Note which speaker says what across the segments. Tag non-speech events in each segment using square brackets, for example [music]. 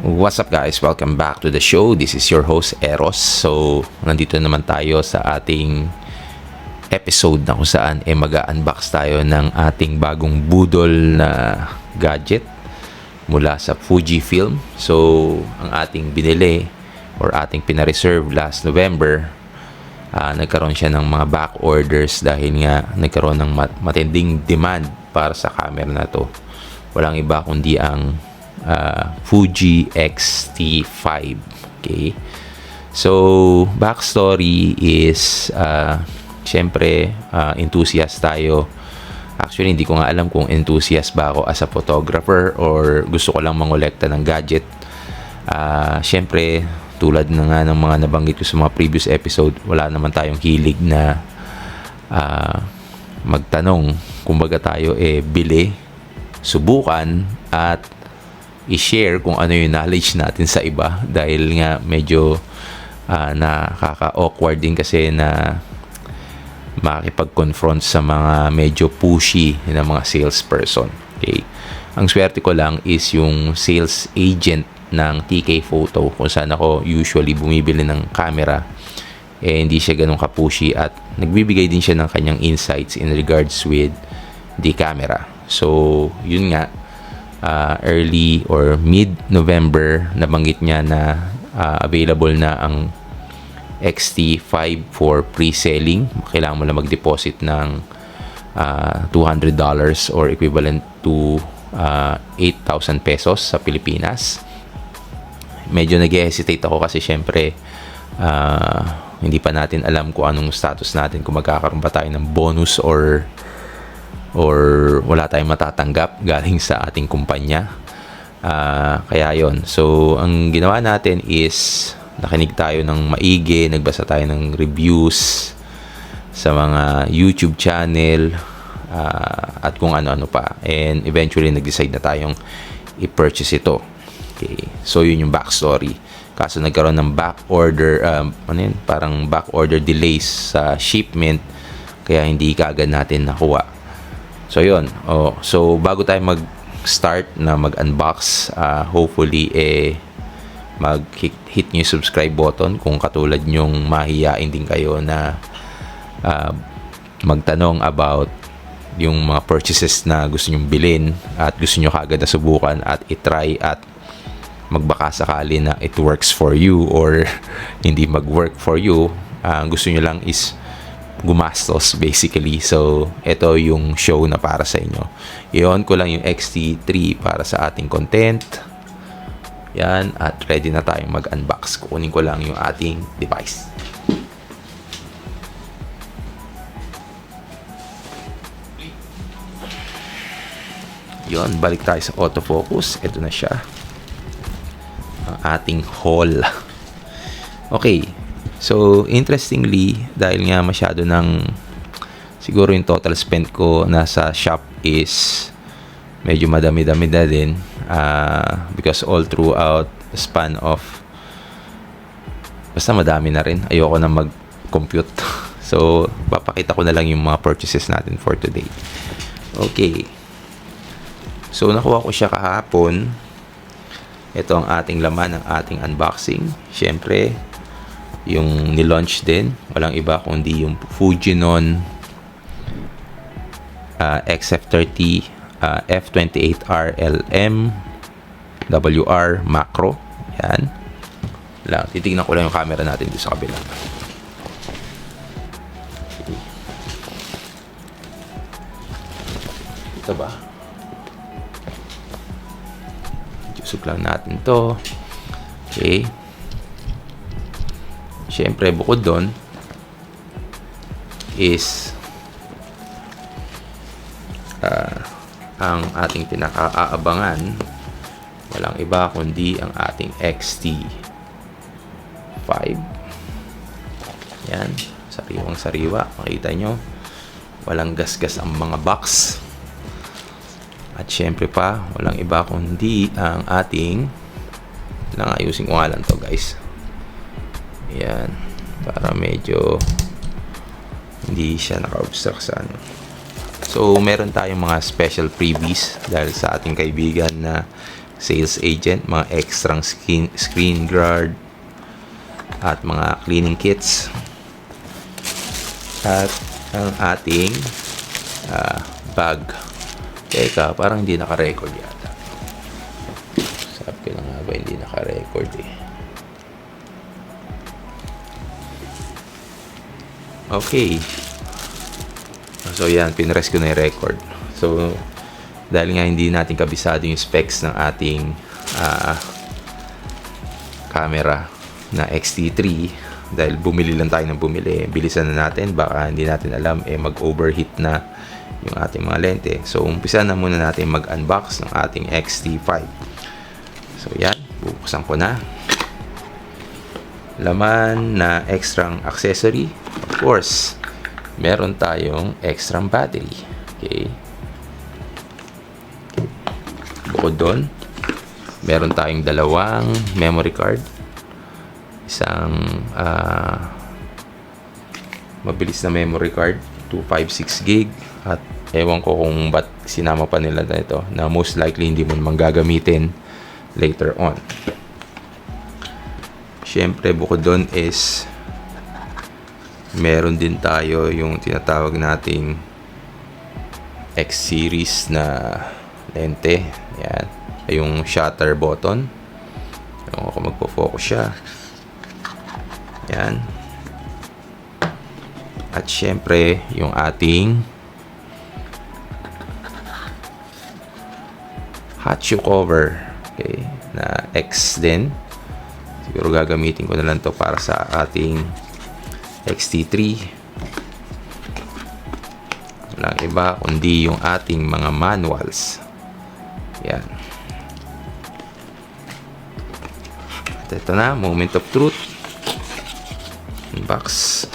Speaker 1: What's up guys? Welcome back to the show. This is your host Eros. So, nandito naman tayo sa ating episode na kung saan eh mag-unbox tayo ng ating bagong budol na gadget mula sa Fujifilm. So, ang ating binili or ating pina-reserve last November, ah, nagkaroon siya ng mga back orders dahil nga nagkaroon ng mat- matinding demand para sa camera na to. Walang iba kundi ang ah, Fuji X-T5. Okay? So, backstory is, uh, syempre, ah, enthusiast tayo. Actually, hindi ko nga alam kung enthusiast ba ako as a photographer or gusto ko lang mangolekta ng gadget. Ah, syempre, tulad na nga ng mga nabanggit ko sa mga previous episode, wala naman tayong hilig na ah, magtanong. Kumbaga tayo eh bili, subukan at i-share kung ano yung knowledge natin sa iba dahil nga medyo ah, nakaka-awkward din kasi na makikipag-confront sa mga medyo pushy na mga salesperson. Okay? Ang swerte ko lang is yung sales agent ng TK Photo kung saan ako usually bumibili ng camera eh hindi siya ganun ka-pushy at nagbibigay din siya ng kanyang insights in regards with the camera. So, yun nga uh, early or mid-November nabanggit niya na uh, available na ang XT5 for pre-selling. Kailangan mo lang mag-deposit ng uh, $200 or equivalent to uh, 8,000 pesos sa Pilipinas. Medyo nag-hesitate ako kasi syempre uh, hindi pa natin alam kung anong status natin kung magkakaroon ba tayo ng bonus or or wala tayong matatanggap galing sa ating kumpanya. Ah, kaya yon. So, ang ginawa natin is nakinig tayo ng maigi, nagbasa tayo ng reviews sa mga YouTube channel ah, at kung ano-ano pa. And eventually, nag-decide na tayong i-purchase ito. Okay. So, yun yung backstory. Kaso nagkaroon ng back order, um, ano yun, parang back order delays sa shipment kaya hindi kaagad natin nakuha. So yun. Oh, so bago tayo mag-start na mag-unbox, ah, hopefully eh mag-hit hit nyo yung subscribe button kung katulad nyong mahiyain din kayo na ah, magtanong about yung mga purchases na gusto nyong bilhin at gusto nyo kaagad na subukan at itry at magbaka sakali na it works for you or [laughs] hindi mag-work for you. Ang gusto nyo lang is gumastos basically. So, ito yung show na para sa inyo. I-on ko lang yung XT3 para sa ating content. Yan. At ready na tayong mag-unbox. Kukunin ko lang yung ating device. Yon, balik tayo sa autofocus. Ito na siya. Ang ating haul. [laughs] Okay. So, interestingly, dahil nga masyado ng siguro yung total spend ko nasa shop is medyo madami-dami na din Ah, because all throughout the span of basta madami na rin. Ayoko na mag-compute. [laughs] so, papakita ko na lang yung mga purchases natin for today. Okay. So, nakuha ko siya kahapon. Ito ang ating laman ng ating unboxing. Siyempre, yung nilaunch din. Walang iba kundi yung Fujinon uh, XF30 uh, F28RLM WR Macro. Yan. Lang, titignan ko lang yung camera natin dito sa kabila. Ito ba? Jusok lang natin to. Okay. Siyempre, bukod doon is ah, ang ating pinaka-aabangan walang iba kundi ang ating XT5 yan sariwang sariwa. Makita nyo walang gasgas ang mga box. At syempre pa walang iba kundi ang ating lang ayusin ko nga lang to guys yan para medyo hindi siya naka-obstruct sa ano So, meron tayong mga special freebies dahil sa ating kaibigan na sales agent, mga extra screen, screen guard at mga cleaning kits. At ang ating ah, bag. Teka, parang hindi naka-record yata. Sabi ko na nga ba hindi naka-record eh. Okay. So yan, pinrest ko na yung record. So, dahil nga hindi natin kabisado yung specs ng ating ah, camera na XT3 dahil bumili lang tayo ng bumili bilisan na natin. Baka hindi natin alam eh mag overheat na yung ating mga lente. So umpisa na muna natin mag unbox ng ating XT5 so yan bubuksan ko na. Laman na extra accessory course meron tayong extra battery. Okay. Bukod doon meron tayong dalawang memory card. Isang ah, mabilis na memory card 256 gig. At ewan ko kung ba't sinama pa nila na ito na most likely hindi mo naman gagamitin later on. Syempre bukod doon is meron din tayo yung tinatawag nating X series na lente yan yung shutter button yung ako magpo-focus siya yan. At syempre, yung ating shoe cover. Okay. Na X din. Siguro gagamitin ko na lang to para sa ating XT3. Walang iba kundi yung ating mga manuals. Yan. At ito na, moment of truth box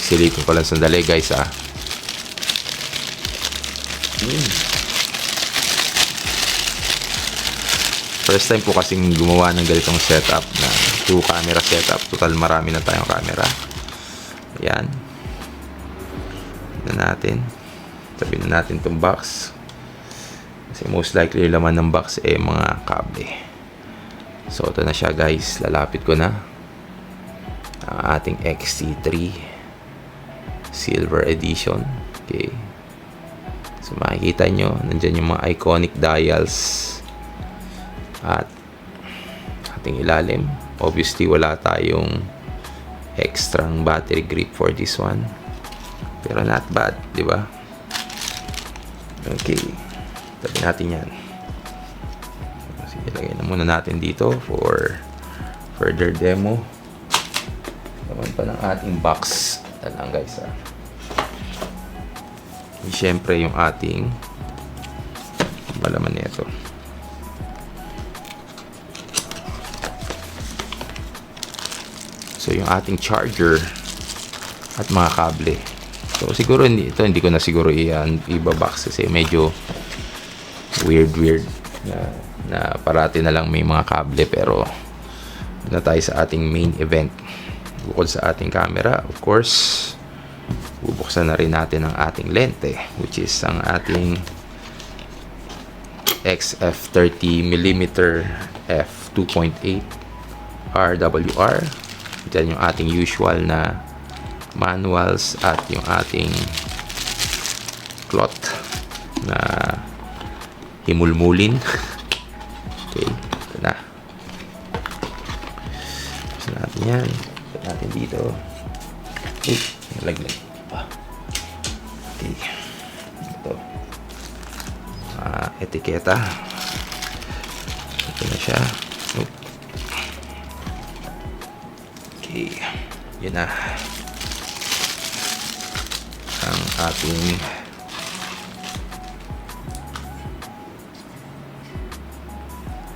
Speaker 1: silipin ko lang sandali guys ah hmm. first time po kasing gumawa ng ganitong setup na two camera setup total marami na tayong camera ayan na natin tabi na natin itong box kasi most likely yung laman ng box eh mga kable So, ito na siya guys. Lalapit ko na. Ang ating XT3 Silver Edition. Okay. So, makikita nyo, nandyan yung mga iconic dials. At ating ilalim. Obviously, wala tayong extra battery grip for this one. Pero not bad, di ba? Okay. Tabi natin yan ilagay na muna natin dito for further demo naman pa ng ating box na lang guys ha and syempre yung ating malaman nito so yung ating charger at mga kable. So siguro hindi ito hindi ko na siguro i-box kasi medyo weird weird na na parati na lang may mga kable. Pero na tayo sa ating main event. Bukod sa ating camera of course bubuksan na rin natin ang ating lente which is ang ating XF30mm f2.8 RWR dyan yung ating usual na manuals at yung ating cloth na himulmulin [laughs] Okay, ito na. Gusto natin yan. Ito natin dito. Uy, nalaglag pa. Okay. Ito. Uh, etiketa. Ito na siya. Yun na. Ang ating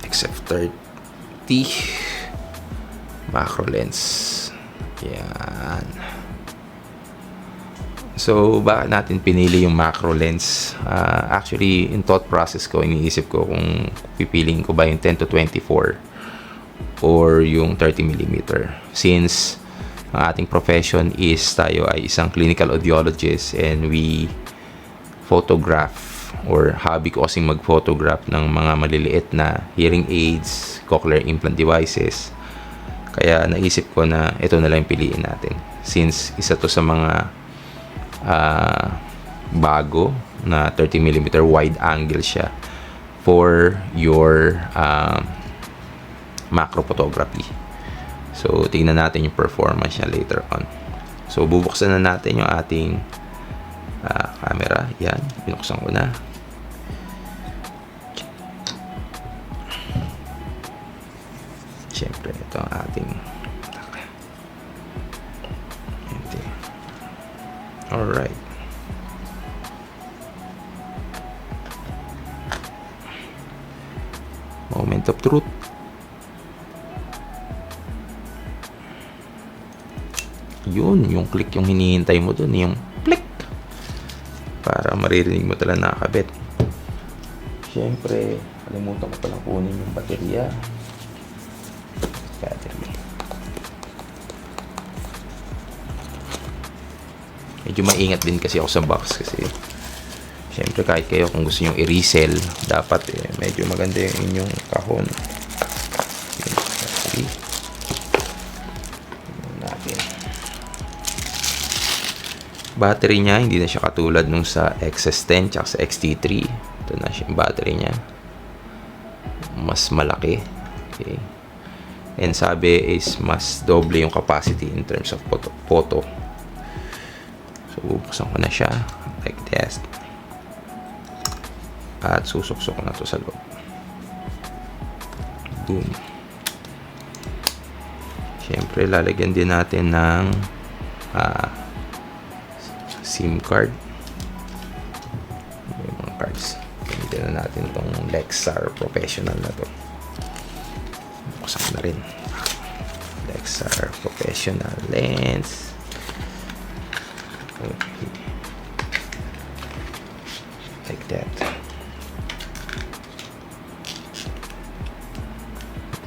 Speaker 1: XF30 macro lens. Yan. So bakit natin pinili yung macro lens? Uh, actually in thought process ko iniisip ko kung pipiling ko ba yung 10 to 24 or yung 30 mm since ang ating profession is tayo ay isang clinical audiologist and we photograph or hobby ko kasing mag-photograph ng mga maliliit na hearing aids, cochlear implant devices. Kaya naisip ko na ito na lang piliin natin. Since isa to sa mga ah, bago na 30mm wide angle siya for your um, macro photography. So, tingnan natin yung performance niya later on. So, bubuksan na natin yung ating ah, camera. Yan, binuksan ko na. Siyempre, ito ang ating. Alright. Moment of truth. Yun, yung click yung hinihintay mo dun, yung click. Para maririnig mo talaga nakakabit. Siyempre, kalimutan ko palang kunin yung baterya. Battery. Medyo maingat din kasi ako sa box kasi Siyempre kahit kayo kung gusto nyo i-resell, dapat eh, medyo maganda yung inyong kahon. Battery niya, hindi na siya katulad nung sa XS10 tsaka sa XT3. Ito na siya yung battery niya. Mas malaki. Okay. And sabi is mas doble yung capacity in terms of photo. photo. So, bubuksan ko na siya. Like this. At susok-sok ko na to sa loob. Boom. Siyempre, lalagyan din natin ng ah, SIM card. Yung mga cards. Gamitin na natin itong Lexar Professional na to. Buksan na rin. Lexar Professional Lens. Okay. Like that.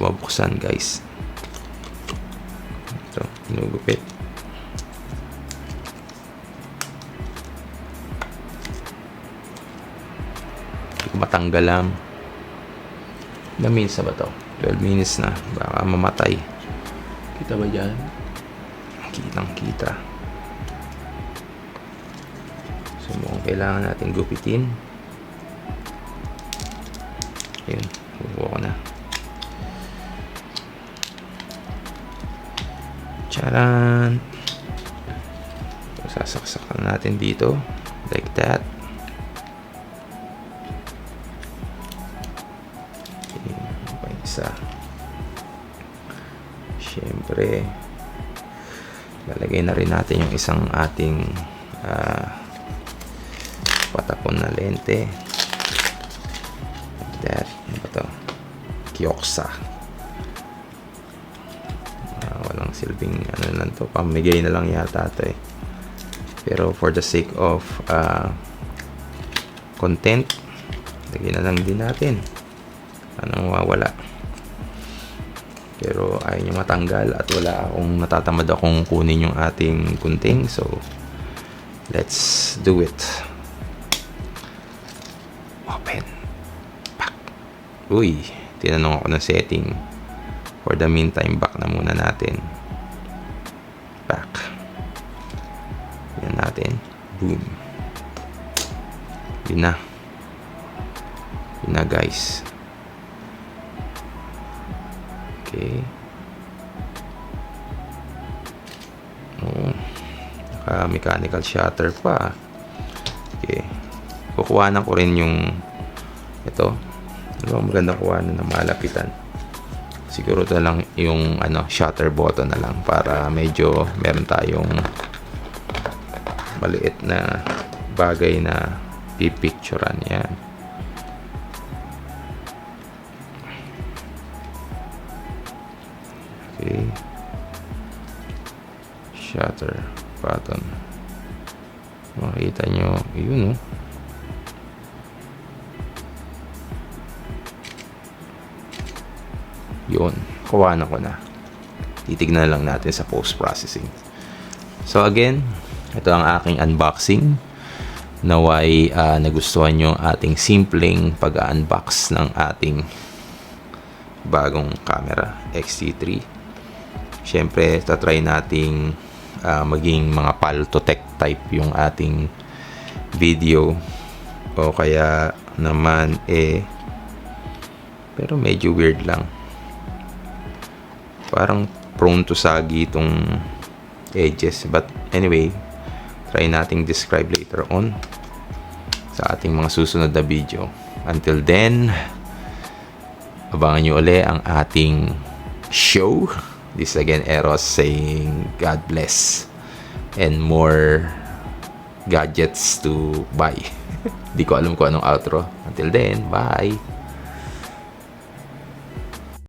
Speaker 1: Mabuksan guys. Ito, inugupit. Matanggal lang. Ilang minutes na ba to? 12 minutes na. Baka mamatay. Kita ba dyan? Kitang kita. So mukhang kailangan natin gupitin. Ayun. Kukuha ko na. Charan! Sasaksakan natin dito. Like that. Siyempre, lalagay na rin natin yung isang ating ah, patapon na lente. Like that. Ano ba to? Kyoksa. Ah, walang silbing ano lang to. Pamigay na lang yata to eh. Pero for the sake of ah, content, lagyan na lang din natin. Anong mawawala. Pero ayaw nyo matanggal at wala akong natatamad akong kunin yung ating kunting. So, let's do it. Open. Back. Uy, tinanong ako ng setting. For the meantime, back na muna natin. Back. Yan natin. Boom. Yun na. Yun na guys. Okay. Oo. Naka-mechanical shutter pa. Okay. Kukuhanan ko rin yung ito. Ano ba maganda kuhanan na malapitan? Siguro to lang yung ano, shutter button na lang para medyo meron tayong maliit na bagay na pipicturean yan. Okay. Shutter button. Makita nyo, yun oh. Yun, kuha na ko na. titignan lang natin sa post-processing. So again, ito ang aking unboxing. Naway ah, nagustuhan nyo ang ating simpleng pag-unbox ng ating bagong camera X-T3. Siyempre, tatry nating ah, maging mga Paltotech type yung ating video. O kaya naman eh pero medyo weird lang. Parang prone to sagi itong edges. But anyway try nating describe later on sa ating mga susunod na video. Until then abangan nyo uli ang ating show this is again Eros saying God bless and more gadgets to buy. [laughs] Di ko alam kung anong outro. Until then bye